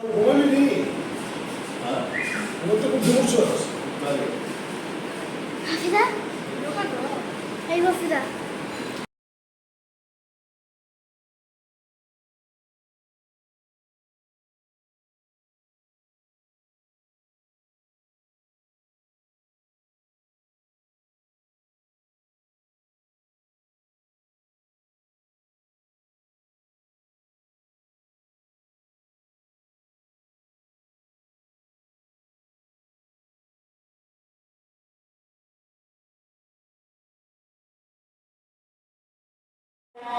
ঘুমাবি নি হ্যাঁ? আসসালামু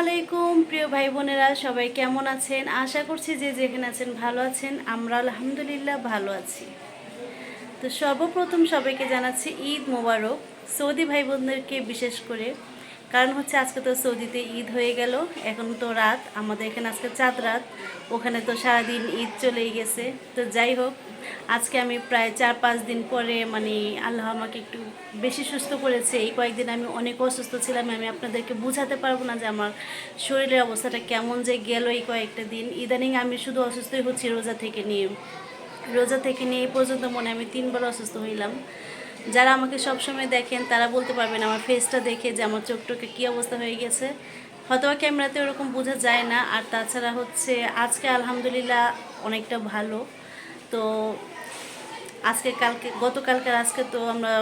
আলাইকুম, প্রিয় ভাই বোনেরা সবাই কেমন আছেন? আশা করছি যে যেখানে আছেন ভালো আছেন, আমরা আলহামদুলিল্লাহ ভালো আছি। তো সর্বপ্রথম সবাইকে জানাচ্ছি ঈদ মোবারক। সৌদি ভাই বোনদেরকে বিশেষ করে কারণ হচ্ছে আজকে তো সৌদিতে ঈদ হয়ে গেল, এখন তো রাত, আমাদের এখানে আজকে চাঁদ রাত, ওখানে তো সারাদিন ঈদ চলেই গেছে। তো যাই হোক, আজকে আমি প্রায় চার পাঁচ দিন পরে মানে আল্লাহ আমাকে একটু বেশি সুস্থ করেছে। এই কয়েকদিন আমি অনেক অসুস্থ ছিলাম, আমি আপনাদেরকে বোঝাতে পারব না যে আমার শরীরের অবস্থাটা কেমন যে গেল এই কয়েকটা দিন। ইদানিং আমি শুধু অসুস্থই হচ্ছি রোজা থেকে নিয়ে। রোজা থেকে নিয়ে এই পর্যন্ত মনে আমি তিনবার অসুস্থ হইলাম। যারা আমাকে সবসময় দেখেন, তারা বলতে পারবেন আমার ফেসটা দেখে যে আমার চোখ টোকে কী অবস্থা হয়ে গেছে। হয়তো ক্যামেরাতে ওরকম বোঝা যায় না, আর তাছাড়া হচ্ছে আজকে আলহামদুলিল্লাহ অনেকটা ভালো। তো আজকে কালকে, গতকালকার আজকে তো আমরা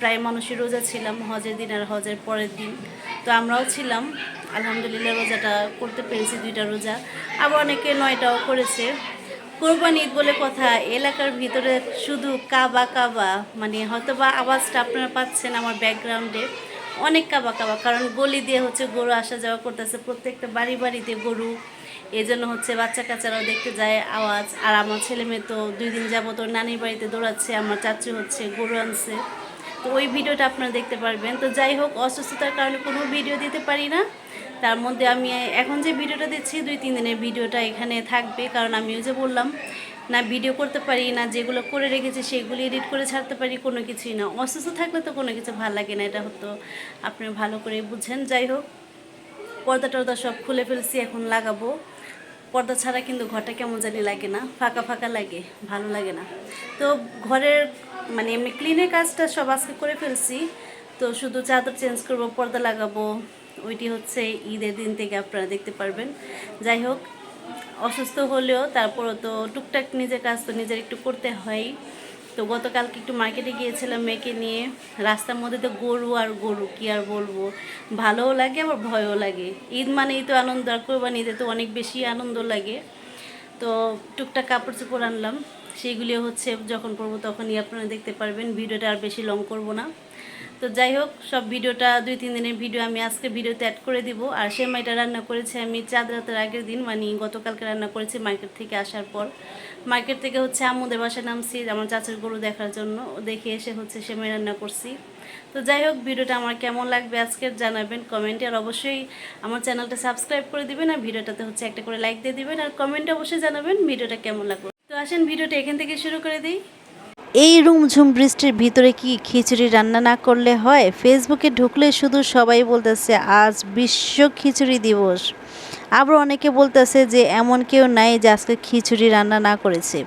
প্রায় মানুষই রোজা ছিলাম, হজের দিন আর হজের পরের দিন। তো আমরাও ছিলাম, আলহামদুলিল্লাহ রোজাটা করতে পেরেছি দুইটা রোজা। আবার অনেকে নয়টাও করেছে। কোরবানি ঈদ বলে কথা, এলাকার ভিতরে শুধু কাবা কাবা মানে হয়তো বা আওয়াজটা আপনারা পাচ্ছেন আমার ব্যাকগ্রাউন্ডে অনেক কাবা কাবা, কারণ গলি দিয়ে হচ্ছে গরু আসা যাওয়া করতেছে, প্রত্যেকটা বাড়ি বাড়িতে গরু। এই জন্য হচ্ছে বাচ্চা কাচ্চারাও দেখতে যায় আওয়াজ। আর আমার ছেলে মেয়ে তো দুই দিন যাবত নানির বাড়িতে দৌড়াচ্ছে, আমার চাচু হচ্ছে গরু আনছে। তো ওই ভিডিওটা আপনারা দেখতে পারবেন। তো যাই হোক, অসুস্থতার কারণে কোনো ভিডিও দিতে পারি না। তার মধ্যে আমি এখন যে ভিডিওটা দিচ্ছি, দুই তিন দিনের ভিডিওটা এখানে থাকবে। কারণ আমি যে বললাম, না, ভিডিও করতে পারি না, যেগুলো করে রেখেছি সেগুলি এডিট করে ছাড়তে পারি, কোনো কিছুই না। অসুস্থ থাকলে তো কোনো কিছু ভালো লাগে না, এটা হতো আপনি ভালো করে বুঝেন যাই হোক, পর্দা টর্দা সব খুলে ফেলছি, এখন লাগাবো। পর্দা ছাড়া কিন্তু ঘরটা কেমন জানি লাগে না, ফাঁকা ফাঁকা লাগে, ভালো লাগে না। তো ঘরের মানে এমনি ক্লিনের কাজটা সব আজকে করে ফেলছি। তো শুধু চাদর চেঞ্জ করব, পর্দা লাগাবো। ওইটি হচ্ছে ঈদের দিন থেকে আপনারা দেখতে পারবেন। যাই হোক, অসুস্থ হলেও তারপরও তো টুকটাক নিজের কাজ তো নিজের একটু করতে হয়। তো গতকালকে একটু মার্কেটে গিয়েছিলাম মেয়েকে নিয়ে। রাস্তার মধ্যে তো গরু আর গরু, কি আর বলব? ভালোও লাগে, আবার ভয়ও লাগে। ঈদ মানেই তো আনন্দ, আর কোরবানি ঈদে তো অনেক বেশি আনন্দ লাগে। তো টুকটাক কাপড় চোপড় আনলাম। সেইগুলিও হচ্ছে যখন পরবো তখনই আপনারা দেখতে পারবেন। ভিডিওটা আর বেশি লং করব না। তো যাই হোক, সব ভিডিওটা দুই, তিন দিনের ভিডিও আমি আজকে ভিডিওতে অ্যাড করে দিব। আর সেমাইটা রান্না করেছি আমি চাঁদ রাতের আগের দিন মানে গতকালকে রান্না করেছি মার্কেট থেকে আসার পর। মার্কেট থেকে হচ্ছে আমুদের বাসায় নামছি, আমার চাচার গরু দেখার জন্য। দেখে এসে হচ্ছে সেমাই রান্না করছি। তো যাই হোক, ভিডিওটা আমার কেমন লাগবে আজকের জানাবেন কমেন্টে আর অবশ্যই আমার চ্যানেলটা সাবস্ক্রাইব করে দিবেন, আর ভিডিওটাতে হচ্ছে একটা করে লাইক দিয়ে দিবেন। আর কমেন্টে অবশ্যই জানাবেন ভিডিওটা কেমন লাগবে আসেন, ভিডিওটা এখান থেকে শুরু করে দিই। এই রুমঝুম বৃষ্টির ভিতরে কি খিচুড়ি রান্না না করলে হয়? ফেসবুকে ঢুকলে শুধু সবাই বলতেছে, আজ বিশ্ব খিচুড়ি দিবস। আবার অনেকে বলতেছে যে, এমন কেউ নাই যে আজকে খিচুড়ি রান্না না করেছে।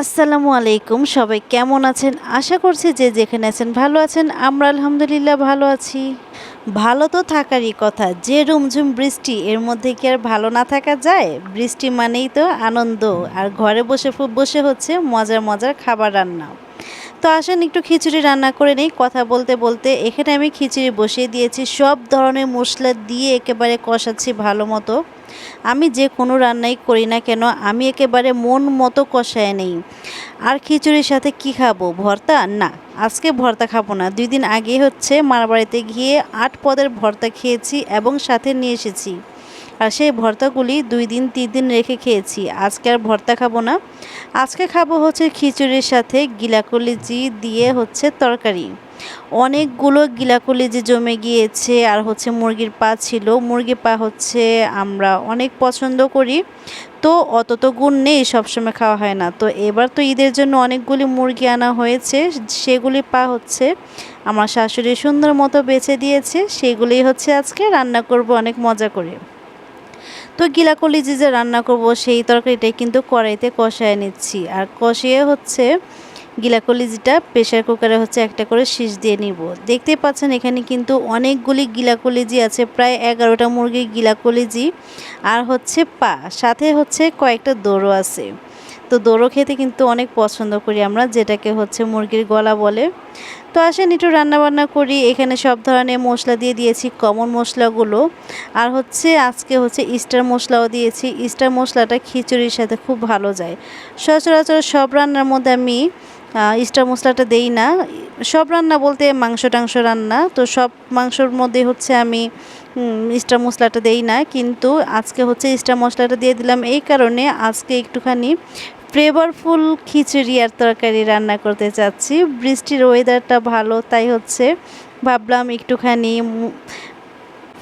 আসসালামু আলাইকুম, সবাই কেমন আছেন? আশা করছি যে যেখানে আছেন ভালো আছেন, আমরা আলহামদুলিল্লাহ ভালো আছি। ভালো তো থাকারই কথা, যে রুমঝুম বৃষ্টি, এর মধ্যে কি আর ভালো না থাকা যায়? বৃষ্টি মানেই তো আনন্দ, আর ঘরে বসে বসে হচ্ছে মজার মজার খাবার রান্না। তো আসেন, একটু খিচুড়ি রান্না করে নেই। কথা বলতে বলতে এখানে আমি খিচুড়ি বসিয়ে দিয়েছি। সব ধরনের মশলা দিয়ে একেবারে কষাচ্ছি ভালো মতো। আমি যে কোনো রান্নাই করি না কেন, আমি একেবারে মন মতো কষায় নেই। আর খিচুড়ির সাথে কি খাব, ভর্তা? না, আজকে ভর্তা খাব না। দুই দিন আগে হচ্ছে মার বাড়িতে গিয়ে আট পদের ভর্তা খেয়েছি এবং সাথে নিয়ে এসেছি। আর সেই ভর্তাগুলি দুই দিন, তিন দিন রেখে খেয়েছি। আজকে আর ভর্তা খাব না। আজকে খাব হচ্ছে খিচুড়ির সাথে গিলাকলিজি দিয়ে হচ্ছে তরকারি। অনেকগুলো গিলাকলি যে জমে গিয়েছে আর হচ্ছে মুরগির পা ছিল। মুরগির পা হচ্ছে আমরা অনেক পছন্দ করি। তো অত তো গুণ নেই, সবসময় খাওয়া হয় না। তো এবার তো ঈদের জন্য অনেকগুলি মুরগি আনা হয়েছে। সেগুলি পা হচ্ছে আমার শাশুড়ি সুন্দর মতো বেছে দিয়েছে। সেগুলি হচ্ছে আজকে রান্না করব অনেক মজা করে। তো গিলা কলিজি যে রান্না করব সেই তরকারিটাই কিন্তু কড়াইতে কষায় নিচ্ছি। আর কষিয়ে হচ্ছে গিলা কলিজিটা প্রেশার কুকারে হচ্ছে একটা করে শীষ দিয়ে নিব। দেখতেই পাচ্ছেন এখানে কিন্তু অনেকগুলি গিলা কলিজি আছে, প্রায় এগারোটা মুরগির গিলা কলিজি আর হচ্ছে পা, সাথে হচ্ছে কয়েকটা দৌড়ো আছে। তো দৌড়ো খেতে কিন্তু অনেক পছন্দ করি আমরা, যেটাকে হচ্ছে মুরগির গলা বলে। তো আসেন, একটু রান্নাবান্না করি। এখানে সব ধরনের মশলা দিয়ে দিয়েছি কমন মশলাগুলো। আর হচ্ছে, আজকে হচ্ছে ইস্টার মশলাও দিয়েছি। ইস্টার মশলাটা খিচুড়ির সাথে খুব ভালো যায়। সচরাচর সব রান্নার মধ্যে আমি ইস্টার মশলাটা দেই না। সব রান্না বলতে মাংস টাংস রান্না, তো সব মাংসর মধ্যে হচ্ছে আমি ইস্টার মশলাটা দেই না। কিন্তু আজকে হচ্ছে ইস্টার মশলাটা দিয়ে দিলাম। এই কারণে আজকে একটুখানি ফ্লেভারফুল খিচুড়ি আর তরকারি রান্না করতে চাচ্ছি। বৃষ্টির ওয়েদারটা ভালো, তাই হচ্ছে ভাবলাম একটুখানি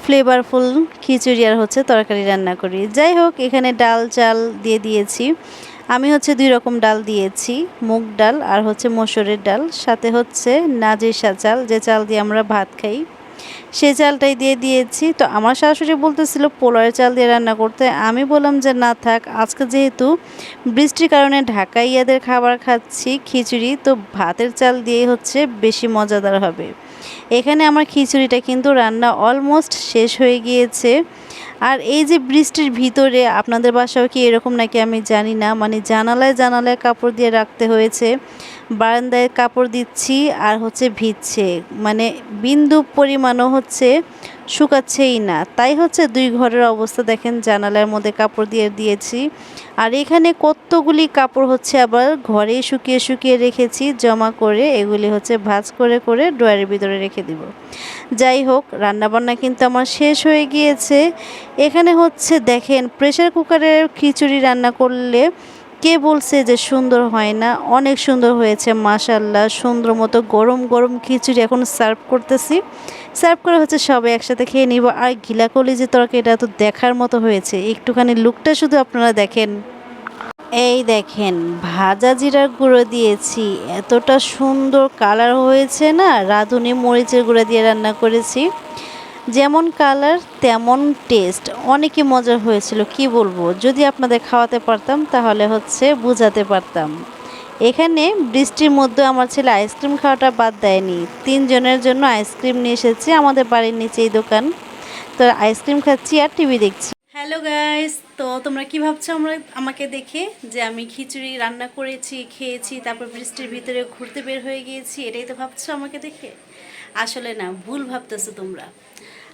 ফ্লেভারফুল খিচুড়ি আর হচ্ছে তরকারি রান্না করি। যাই হোক, এখানে ডাল, চাল দিয়ে দিয়েছি। আমি হচ্ছে দুই রকম ডাল দিয়েছি, মুগ ডাল আর হচ্ছে মসুরের ডাল। সাথে হচ্ছে নাজিরশা চাল, যে চাল দিয়ে আমরা ভাত খাই। সে চালটাই দিয়ে দিয়েছি। তো আমার শাশুড়ি বলতেছিল পোলার চাল দিয়ে রান্না করতে। আমি বললাম যে, না থাক, আজকে যেহেতু বৃষ্টির কারণে ঢাকাইয়াদের খাবার খাচ্ছি, খিচুড়ি, তো ভাতের চাল দিয়ে হচ্ছে বেশি মজাদার হবে। এখানে আমার খিচুড়িটা কিন্তু রান্না অলমোস্ট শেষ হয়ে গিয়েছে। আর এই যে বৃষ্টির ভিতরে আপনাদের বাসাও কি এরকম নাকি আমি জানি না মানে জানালায় জানালায় কাপড় দিয়ে রাখতে হয়েছে, বারান্দায় কাপড় দিচ্ছি আর হচ্ছে ভিজছে মানে বিন্দু পরিমাণও হচ্ছে শুকাচ্ছেই না। তাই হচ্ছে দুই ঘরের অবস্থা দেখেন, জানালার মধ্যে কাপড় দিয়ে দিয়েছি। আর এখানে কতগুলি কাপড় হচ্ছে আবার ঘরে শুকিয়ে শুকিয়ে রেখেছি, জমা করে এগুলি হচ্ছে ভাজ করে করে ড্রয়ারের ভিতরে রেখে দিব। যাই হোক, রান্নাবান্না কিন্তু আমার শেষ হয়ে গিয়েছে। এখানে হচ্ছে দেখেন প্রেশার কুকারের খিচুড়ি রান্না করলে কে বলছে যে সুন্দর হয় না? অনেক সুন্দর হয়েছে মাশাল্লাহ সুন্দর মতো গরম গরম খিচুড়ি এখন সার্ভ করতেছি। সার্ভ করে হচ্ছে সবাই একসাথে খেয়ে নিব। আর ঘিলা কলি যে তরকারিটা তো দেখার মতো হয়েছে। একটুখানি লুকটা শুধু আপনারা দেখেন। এই দেখেন, ভাজা জিরার গুঁড়ো দিয়েছি। এতটা সুন্দর কালার হয়েছে না? রাঁধুনি মরিচের গুঁড়ো দিয়ে রান্না করেছি। যেমন কালার, তেমন টেস্ট। অনেকই মজা হয়েছিল, কি বলব? যদি আপনাদের খাওয়াতে পারতাম, তাহলে হচ্ছে বুঝাতে পারতাম। এখানে বৃষ্টির মধ্যে আমার ছেলে আইসক্রিম খাওয়াটা বাদ দেয়নি। তিনজনের জন্য আইসক্রিম নিয়ে এসেছি, আমাদের বাড়ির নিচেই দোকান। তো আইসক্রিম খাচ্ছি আর টিভি দেখছি। হ্যালো গাইস তো তোমরা কি ভাবছ? আমরা আমাকে দেখে যে আমি খিচুড়ি রান্না করেছি, খেয়েছি, তারপর বৃষ্টির ভিতরে ঘুরতে বের হয়ে গিয়েছি, এটাই তো ভাবছ আমাকে দেখে? আসলে না, ভুল ভাবতেছো তোমরা।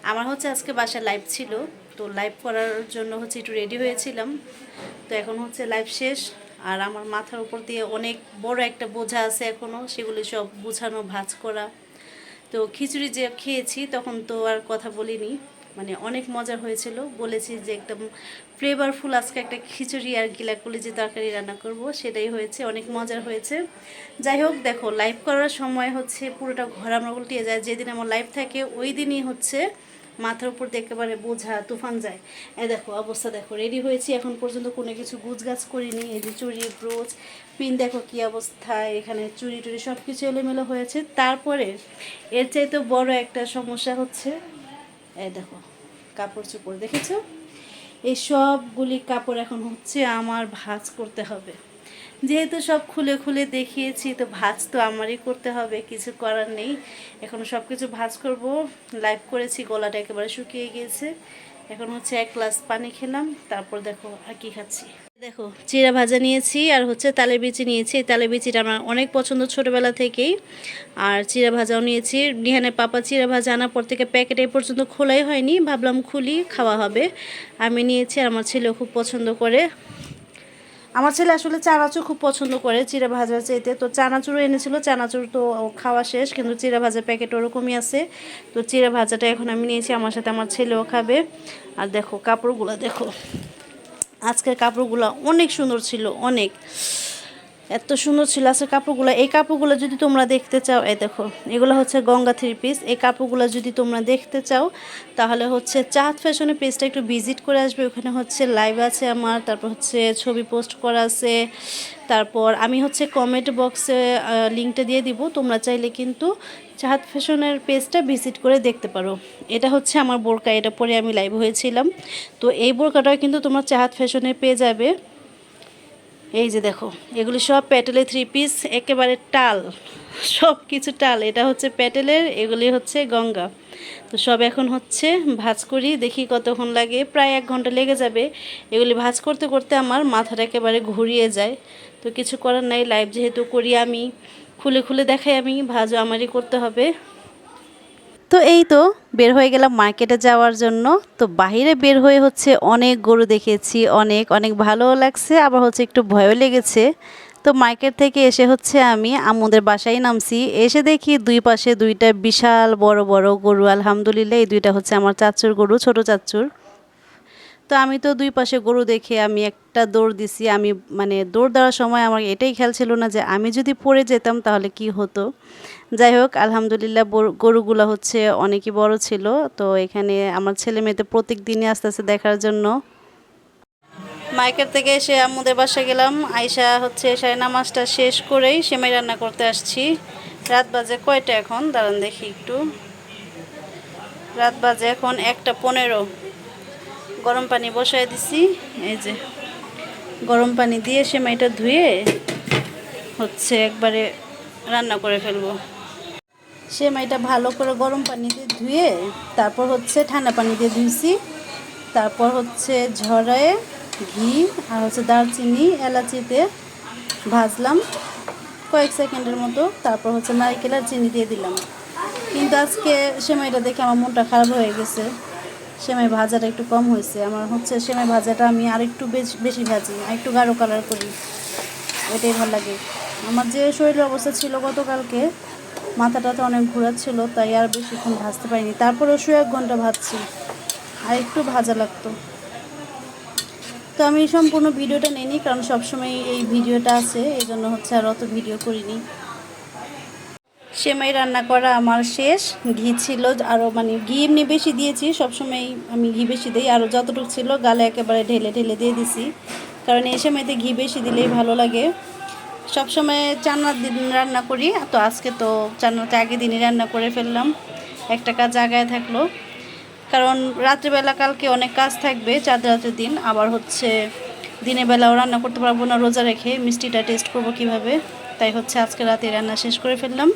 আমার হচ্ছে আজকে বাসায় লাইভ ছিল, তো লাইভ করার জন্য হচ্ছে একটু রেডি হয়েছিলাম। তো এখন হচ্ছে লাইভ শেষ, আর আমার মাথার উপর দিয়ে অনেক বড় একটা বোঝা আছে এখনও সেগুলি সব বোঝানো ভাজ করা। তো খিচুড়ি যে খেয়েছি, তখন তো আর কথা বলিনি। মানে অনেক মজা হয়েছিল। বলেছি যে একদম ফ্লেভারফুল আজকে একটা খিচুড়ি আর গিলাকুলি যে তরকারি রান্না করব, সেটাই হয়েছে, অনেক মজার হয়েছে। যাই হোক, দেখো লাইভ করার সময় হচ্ছে পুরোটা ঘর আমরা উল্টিয়ে যায়, যেদিন আমার লাইভ থাকে ওই দিনই হচ্ছে মাথার উপর দিয়ে একেবারে বোঝা তুফান যায়। এ দেখো, অবস্থা দেখো রেডি হয়েছি, এখন পর্যন্ত কোনো কিছু গুছগাছ করিনি, এই যে চুড়ি ব্রোচ পিন দেখো কী অবস্থা, এখানে চুরি টুরি সব কিছু এলোমেলো হয়েছে। তারপরে এর চাইতে বড় একটা সমস্যা হচ্ছে এ দেখো কাপড় চোপড় দেখেছ? এই সবগুলি কাপড় এখন হচ্ছে আমার ভাজ করতে হবে। যেহেতু সব খুলে খুলে দেখিয়েছি, তো ভাজ তো আমারই করতে হবে, কিছু করার নেই। এখন সব কিছু ভাজ করব। লাইভ করেছি, গলাটা একেবারে শুকিয়ে গিয়েছে। এখন হচ্ছে এক গ্লাস পানি খেলাম, তারপর দেখো আর কী খাচ্ছি। দেখো, চিরা ভাজা নিয়েছি আর হচ্ছে তালের বিচি নিয়েছি। এই তালে বিচিটা আমার অনেক পছন্দ ছোটোবেলা থেকেই। আর চিরা ভাজাও নিয়েছি। নিহানের পাপা চিরা ভাজা আনার পর থেকে প্যাকেট এই পর্যন্ত খোলাই হয়নি। ভাবলাম খুলি, খাওয়া হবে। আমি নিয়েছি আর আমার ছেলেও খুব পছন্দ করে। আমার ছেলে আসলে চানাচুর খুব পছন্দ করে চিরা ভাজা চাইতে। তো চানাচুরও এনেছিল, চানাচুর তো খাওয়া শেষ, কিন্তু চিরা ভাজার প্যাকেট ওরকমই আছে। তো চিরা ভাজাটা এখন আমি নিয়েছি, আমার সাথে আমার ছেলেও খাবে। আর দেখো, কাপড়গুলো দেখো। আজকের কাপড়গুলো অনেক সুন্দর ছিল অনেক। এত সুন্দর ছিল আছে কাপড়গুলো। এই কাপড়গুলো যদি তোমরা দেখতে চাও, এই দেখো, এগুলো হচ্ছে গঙ্গা থ্রি পিস। এই কাপড়গুলো যদি তোমরা দেখতে চাও, তাহলে হচ্ছে চাঁদ ফ্যাশনের পেজটা একটু ভিজিট করে আসবে। ওখানে হচ্ছে লাইভ আছে আমার, তারপর হচ্ছে ছবি পোস্ট করা আছে। তারপর আমি হচ্ছে কমেন্ট বক্সে লিঙ্কটা দিয়ে দিব। তোমরা চাইলে কিন্তু চাঁদ ফ্যাশনের পেজটা ভিজিট করে দেখতে পারো। এটা হচ্ছে আমার বোরকা, এটা পরে আমি লাইভ হয়েছিলাম। তো এই বোরকাটাও কিন্তু তোমরা চাঁদ ফ্যাশনে পেয়ে যাবে। এই যে দেখো, এগুলি সব প্যাটেলের থ্রি পিস একেবারে টাল সব কিছু টাল। এটা হচ্ছে প্যাটেলের, এগুলি হচ্ছে গঙ্গা। তো সব এখন হচ্ছে ভাজ করি, দেখি কতক্ষণ লাগে। প্রায় এক ঘণ্টা লেগে যাবে। এগুলি ভাজ করতে করতে আমার মাথাটা একেবারে ঘুরিয়ে যায়। তো কিছু করার নাই লাইভ যেহেতু করি আমি, খুলে খুলে দেখাই আমি, ভাজও আমারই করতে হবে। তো এই তো, বের হয়ে গেলাম মার্কেটে যাওয়ার জন্য। তো বাহিরে বের হয়ে হচ্ছে অনেক গরু দেখেছি, অনেক অনেক ভালোও লাগছে, আবার হচ্ছে একটু ভয়ও লেগেছে। তো মার্কেট থেকে এসে হচ্ছে আমি আমুদের বাসায় নামছি। এসে দেখি দুই পাশে দুইটা বিশাল বড় বড় গরু। আলহামদুলিল্লাহ, এই দুইটা হচ্ছে আমার চাচুর গরু, ছোট চাচুর। তো আমি তো দুই পাশে গরু দেখে আমি একটা দৌড় দিছি। আমি মানে দৌড় দেওয়ার সময় আমার এটাই খেয়াল ছিল না যে আমি যদি পড়ে যেতাম তাহলে কি হতো। যাই হোক, আলহামদুলিল্লাহ গরুগুলো হচ্ছে অনেকই বড় ছিল। তো এখানে আমার ছেলে মেয়েতে প্রত্যেক দিনই আস্তে আস্তে দেখার জন্য। মার্কেট থেকে এসে আম্মুদের বাসা গেলাম। আয়সা হচ্ছে সাড়ে নামাজটা শেষ করেই সেমাই রান্না করতে আসছি। রাত বাজে কয়টা এখন? দাঁড়ান দেখি একটু। রাত বাজে এখন একটা পনেরো। গরম পানি বসায় দিছি। এই যে গরম পানি দিয়ে সেমাইটা ধুয়ে হচ্ছে একবারে রান্না করে ফেলব। সেমাইটা ভালো করে গরম পানি দিয়ে ধুয়ে তারপর হচ্ছে ঠান্ডা পানি দিয়ে ধুইছি। তারপর হচ্ছে ঝরায়ে ঘি আর হচ্ছে দারচিনি এলাচিতে ভাজলাম কয়েক সেকেন্ডের মতো। তারপর হচ্ছে নারকেল আর চিনি দিয়ে দিলাম। কিন্তু আজকে সেমাইটা দেখে আমার মনটা খারাপ হয়ে গেছে। সেমাই ভাজাটা একটু কম হয়েছে। আমার হচ্ছে সেমাই ভাজাটা আমি আর একটু বেশ ভাজি আর একটু গাঢ় কালার করি। এটাই ভালো লাগে। আমার যে শরীরের অবস্থা ছিল গতকালকে, মাথাটা তো অনেক ঘোরাচ্ছিল তাই আর বেশিক্ষণ ভাজতে পারিনি। তারপরেও শু এক ঘণ্টা ভাজছি, আর একটু ভাজা লাগতো। তো আমি সম্পূর্ণ ভিডিওটা নিইনি, কারণ সবসময় এই ভিডিওটা আছে, এই জন্য হচ্ছে আর অত ভিডিও করিনি। সেমাই রান্না করা আমার শেষ। ঘি ছিল আরও মানে ঘি এমনি বেশি দিয়েছি, সবসময় আমি ঘি বেশি দিই। আরও যতটুকু ছিল গালে একেবারে ঢেলে ঢেলে দিয়ে দিছি। কারণ এই সেমাইতে ঘি বেশি দিলেই ভালো লাগে। সবসময় চান্নার দিন রান্না করি, তো আজকে তো চান্নাতে আগে দিনই রান্না করে ফেললাম। একটা কাজ আগায় থাকল। কারণ রাত্রিবেলা কালকে অনেক কাজ থাকবে চাঁদ রাতের দিন। আবার হচ্ছে দিনের বেলাও রান্না করতে পারব না রোজা রেখে। মিষ্টিটা টেস্ট করব কীভাবে? তাই হচ্ছে আজকে রাতে রান্না শেষ করে ফেললাম।